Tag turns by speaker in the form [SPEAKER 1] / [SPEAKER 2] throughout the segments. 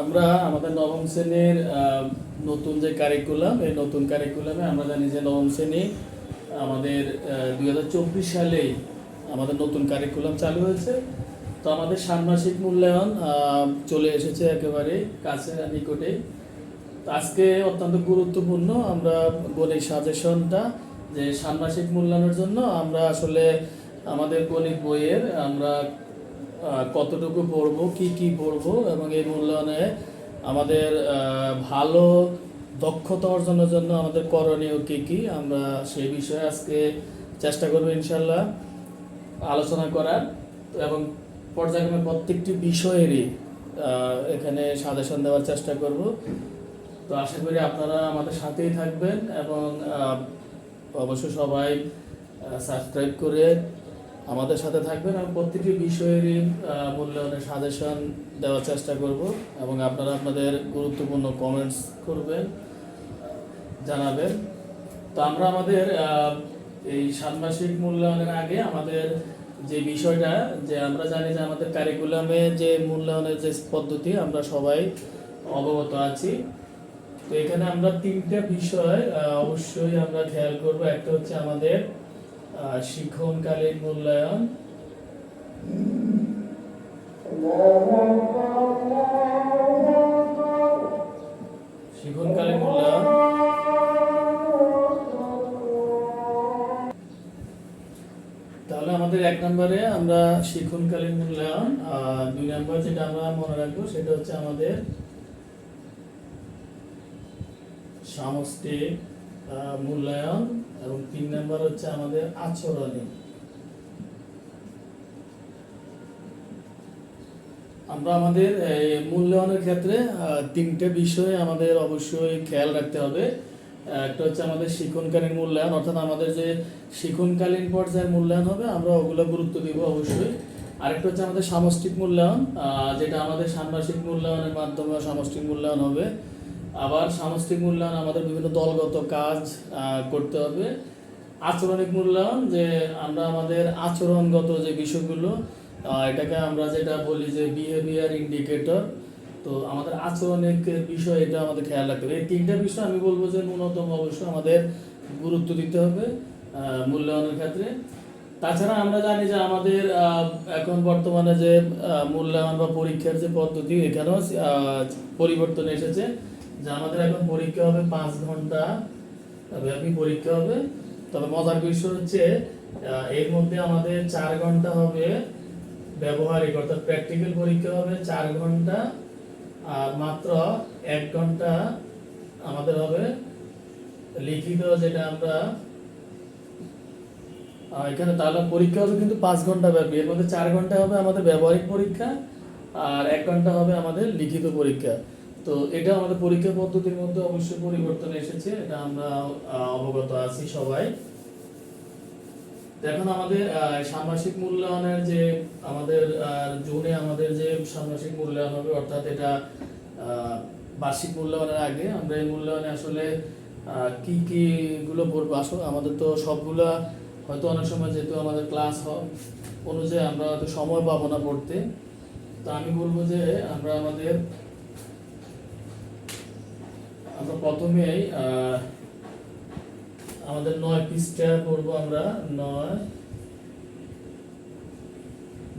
[SPEAKER 1] আমরা আমাদের নবম শ্রেণির নতুন যে কারিকুলাম এই নতুন কারিকুলামে আমরা জানি যে নবম শ্রেণি আমাদের দুই হাজার চব্বিশ সালেই আমাদের নতুন কারিকুলাম চালু হয়েছে। তো আমাদের ষান্মাসিক মূল্যায়ন চলে এসেছে একেবারে কাছে নিকটে আজকে অত্যন্ত গুরুত্বপূর্ণ আমরা গণিত সাজেশনটা, যে ষান্মাসিক মূল্যায়নের জন্য আমরা আসলে আমাদের গণিত বইয়ের আমরা কতটুকু পড়ব কি কি পড়ব এবং এই মূল্যায়নে আমাদের ভালো দক্ষতা অর্জনের জন্য আমাদের করণীয় কি কি আমরা সেই বিষয়ে আজকে চেষ্টা করব ইনশাল্লাহ আলোচনা করার। এবং পর্যায়ক্রমে প্রত্যেকটি বিষয়েরই এখানে সাজেশন দেওয়ার চেষ্টা করব। তো আশা করি আপনারা আমাদের সাথেই থাকবেন এবং আহ, অবশ্যই সবাই সাবস্ক্রাইব করে আমাদের সাথে থাকবেন। এবং প্রত্যেকটি বিষয়েরই মূল্যায়নের সাজেশন দেওয়ার চেষ্টা করব এবং আপনারা আপনাদের গুরুত্বপূর্ণ কমেন্টস করবেন, জানাবেন। তো আমরা আমাদের এই ষান্মাসিক মূল্যায়নের আগে আমাদের যে বিষয়টা, যে আমরা জানি যে আমাদের কারিকুলামে যে মূল্যায়নের যে পদ্ধতি, আমরা সবাই অবগত আছি। তো এখানে আমরা তিনটা বিষয় অবশ্যই আমরা খেয়াল করব। একটা হচ্ছে আমাদের শিক্ষণকালীন মূল্যায়ন। শিক্ষণকালীন মূল্যায়ন। তাহলে আমাদের এক নম্বরে আমরা শিক্ষণকালীন মূল্যায়ন, আর দুই নম্বর যেটা আমরা মনে রাখব সেটা হচ্ছে আমাদের সামষ্টিক মূল্যায়ন এবং তিন নম্বর হচ্ছে আমাদের আচরণী আমরা আমাদের মূল্যায়নের ক্ষেত্রে তিনটে বিষয় আমাদের অবশ্যই খেয়াল রাখতে হবে। একটা হচ্ছে আমাদের শিক্ষণকালীন মূল্যায়ন, অর্থাৎ আমাদের যে শিক্ষণকালীন পর্যায়ের মূল্যায়ন হবে, আমরা ওগুলো গুরুত্ব দিব অবশ্যই। আরেকটা হচ্ছে আমাদের সামষ্টিক মূল্যায়ন যেটা আমাদের ষান্মাসিক মূল্যায়নের মাধ্যমে সামষ্টিক মূল্যায়ন হবে। আবার সামষ্টিক মূল্যায়ন আমাদের বিভিন্ন দলগত কাজ করতে হবে। আচরণিক মূল্যায়ন, যে আমরা আমাদের আচরণগত যে বিষয়গুলো এটাকে আমরা যেটা বলি যে বিহেভিয়ার ইন্ডিকেটর তো আমাদের আচরণিক বিষয় এটা আমাদের খেয়াল রাখতে হবে। এই তিনটা বিষয় আমি বলব যে ন্যূনতম অবশ্যই আমাদের গুরুত্ব দিতে হবে মূল্যায়নের ক্ষেত্রে। তাছাড়া আমরা জানি যে আমাদের এখন বর্তমানে যে মূল্যায়ন বা পরীক্ষার যে পদ্ধতি, এখানেও পরিবর্তন এসেছে। যে আমাদের এখন পরীক্ষা হবে পাঁচ ঘণ্টা ব্যাপী পরীক্ষা হবে। তবে মজার বিষয় হচ্ছে এর মধ্যে আমাদের চার ঘণ্টা হবে ব্যবহারিক, অর্থাৎ প্র্যাকটিক্যাল পরীক্ষা হবে চার ঘণ্টা, আর মাত্র এক ঘণ্টা আমাদের হবে লিখিত, যেটা আমরা এখানে তাহলে পরীক্ষা হবে কিন্তু পাঁচ ঘণ্টা ব্যাপী। এর মধ্যে চার ঘণ্টা হবে আমাদের ব্যবহারিক পরীক্ষা, আর এক ঘণ্টা হবে আমাদের লিখিত পরীক্ষা। তো এটা আমাদের পরীক্ষা পদ্ধতির মধ্যে অবশ্যই পরিবর্তন এসেছে, এটা আমরা অবগত আছি সবাই। এখন আমাদের ষান্মাসিক মূল্যায়নের যে আমাদের জুনে আমাদের যে ষান্মাসিক মূল্যায়ন হবে, অর্থাৎ এটা বার্ষিক মূল্যায়নের আগে আমরা এই মূল্যায়নে আসলে কি কি গুলো পড়ব আসলে আমাদের তো সবগুলা, হয়তো অনেক সময় যেহেতু আমাদের ক্লাস হয় অনুযায়ী আমরা হয়তো সময় পাবো না পড়তে। তো আমি বলব যে আমরা আমাদের আমরা প্রথমেই আমাদের নয় পৃষ্ঠা পড়ব আমরা নয়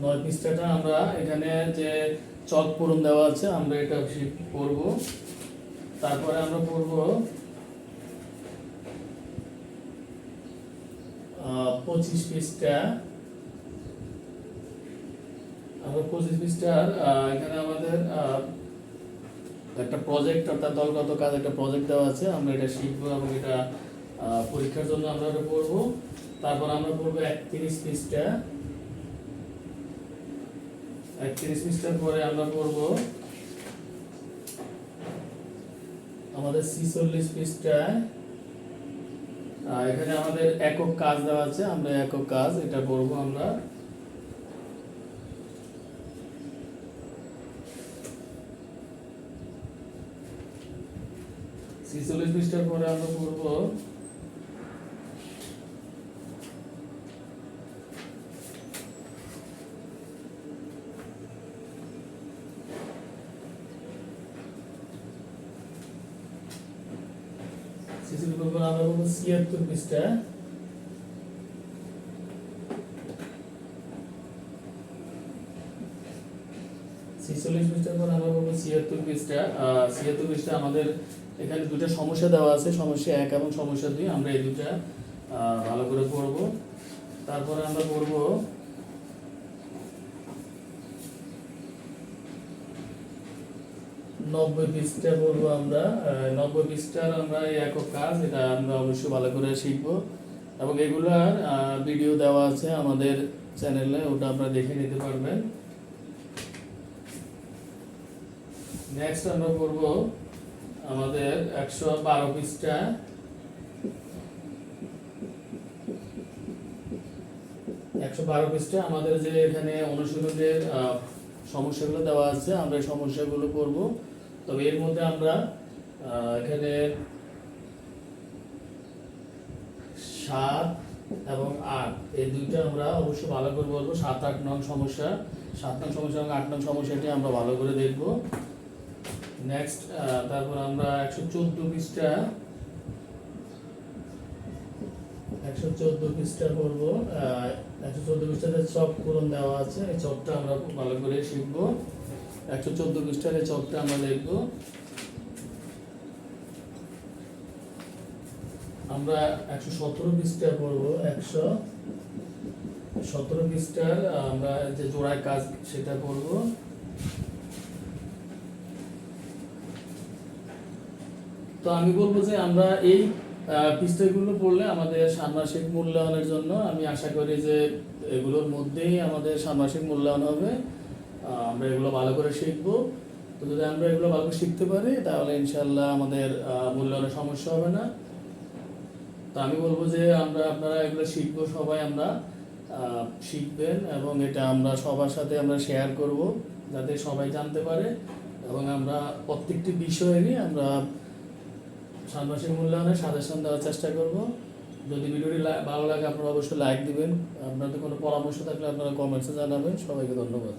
[SPEAKER 1] নয় পৃষ্ঠাটা আমরা এখানে যে চক পূরণ দেওয়া আছে আমরা এটা পড়ব। তারপরে আমরা আহ, পঁচিশ পৃষ্ঠা। আমরা পঁচিশ পৃষ্ঠার এখানে আমাদের একটা প্রজেক্ট অর্থাৎ দলগত কাজ একটা প্রজেক্ট দেওয়া আছে আমরা এটা শিখব এবং এটা পরীক্ষার জন্য আমরা এটা পড়ব তারপর আমরা পড়ব একত্রিশ পৃষ্ঠা। একত্রিশ পৃষ্ঠার পরে আমরা পড়ব আমাদের ছিচল্লিশ পৃষ্ঠায়। আহ, এখানে আমাদের একক কাজ দেওয়া আছে আমরা একক কাজ এটা পড়ব আমরা। ছিচল্লিশ পৃষ্ঠার পরে আমরা পড়ব। ছিয়াত্তর পৃষ্ঠা। ছিচল্লিশ পৃষ্ঠার পর আমরা পড়ব ছিয়াত্তর পৃষ্ঠা। ছিয়াত্তর পৃষ্ঠা আমাদের এখানে দুটো সমস্যা দেওয়া আছে, সমস্যা এক এবং সমস্যা দুই। আমরা এই দুটা ভালো করে পড়ব। তারপরে আমরা পড়ব নব্বই পৃষ্ঠা পড়ব আমরা। নব্বই পৃষ্ঠার আমরা একক কাজ, এটা আমরা অবশ্যই ভালো করে শিখব। এবং এগুলার ভিডিও দেওয়া আছে আমাদের চ্যানেলে ওটা আপনারা দেখে নিতে পারবেন। নেক্সট আমরা পড়ব আমাদের একশো বারো পৃষ্ঠা। একশো বারো পৃষ্ঠা। আমাদের যে এখানে অনুশীলনের সমস্যাগুলো দেওয়া আছে, আমরা এই সমস্যাগুলো করব। তবে এর মধ্যে আমরা এখানে সাত এবং আট, এই দুইটা আমরা অবশ্যই ভালো করে বলব। সাত, আট নং সমস্যা। সাত নং সমস্যা এবং আট নং সমস্যাটি আমরা ভালো করে দেখব। নেক্সট তারপর আমরা একশো চোদ্দ পৃষ্ঠা, একশো চোদ্দ পৃষ্ঠা পড়ব। একশো চোদ্দ পৃষ্ঠাতে চক পূরণ দেওয়া আছে। এই চকটা আমরা ভালো করে শিখব। একশো চোদ্দ পৃষ্ঠার এই চকটা আমরা দেখব। আমরা একশো সতেরো পৃষ্ঠা পড়ব, একশো সতেরো পৃষ্ঠার, আমরা যে জোড়ায় কাজ সেটা পড়ব। তো আমি বলব যে আমরা এই পৃষ্ঠাগুলো পড়লে আমাদের ষান্মাসিক মূল্যায়নের জন্য আমি আশা করি যে এগুলোর মধ্যেই আমাদের ষান্মাসিক মূল্যায়ন হবে। আমরা এগুলো ভালো করে শিখব। তো যদি আমরা এগুলো ভালো করে শিখতে পারি, তাহলে ইনশাল্লাহ আমাদের মূল্যায়নের সমস্যা হবে না। তো আমি বলব যে আমরা, আপনারা এগুলো শিখব, সবাই আমরা শিখবেন এবং এটা আমরা সবার সাথে আমরা শেয়ার করব, যাতে সবাই জানতে পারে। এবং আমরা প্রত্যেকটি বিষয়েরই আমরা ষান্মাসিক মূল্যায়নে সাজেশন দেওয়ার চেষ্টা করব। যদি ভিডিওটি ভালো লাগে, আপনারা অবশ্যই লাইক দিবেন। আপনাদের কোনো পরামর্শ থাকলে আপনারা কমেন্টসে জানাবেন। সবাইকে ধন্যবাদ।